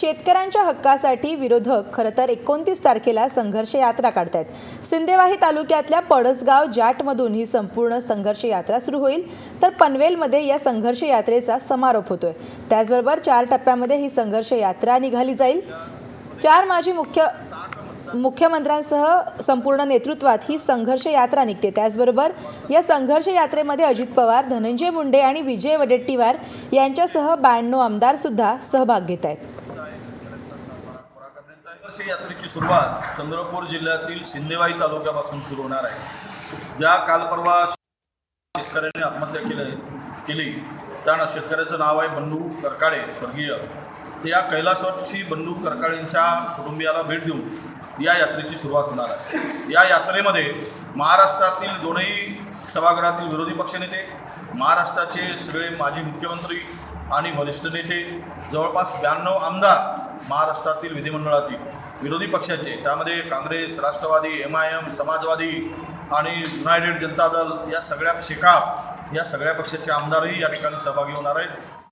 शेतकऱ्यांच्या हक्कासाठी विरोधक खरं तर एकोणतीस तारखेला संघर्ष यात्रा काढतायत. सिंदेवाही तालुक्यातल्या पडसगाव जाटमधून ही संपूर्ण संघर्ष यात्रा सुरू होईल. तर पनवेलमध्ये या संघर्ष यात्रेचा समारोप होतोय. त्याचबरोबर चार टप्प्यामध्ये ही संघर्ष यात्रा निघाली जाईल. चार माजी मुख्य मुख्यमंत्र्यांसह संपूर्ण नेतृत्वात ही संघर्ष यात्रा निघते. त्याचबरोबर या संघर्ष यात्रेमध्ये अजित पवार धनंजय मुंडे आणि विजय वडेट्टीवार यांच्यासह ब्याण्णव आमदार सुद्धा सहभाग घेत आहेत संघर्ष यात्रेची सुरुवात चंद्रपूर जिल्ह्यातील सिंदेवाई तालुक्यापासून सुरू होणार आहे. ज्या काल परवा शेतकऱ्यांनी आत्महत्या केली केली त्या शेतकऱ्याचं नाव आहे बंडू करकाळे स्वर्गीय. ते या कैलासवासी बंडू करकाळेंच्या कुटुंबियाला भेट देऊन या यात्रेची सुरुवात होणार आहे. या यात्रेमध्ये महाराष्ट्रातील दोनही सभागृहातील विरोधी पक्षनेते महाराष्ट्राचे सगळे माजी मुख्यमंत्री आणि वरिष्ठ नेते जवळपास ब्याण्णव आमदार महाराष्ट्रातील विधिमंडळातील विरोधी पक्षाचे त्यामध्ये Congress Rashtrawadi M I M Samajwadi आणि युनायटेड जनता दल या सगळ्या शेकाप या सगळ्या पक्षाचे आमदारही या ठिकाणी सहभागी होणार आहेत.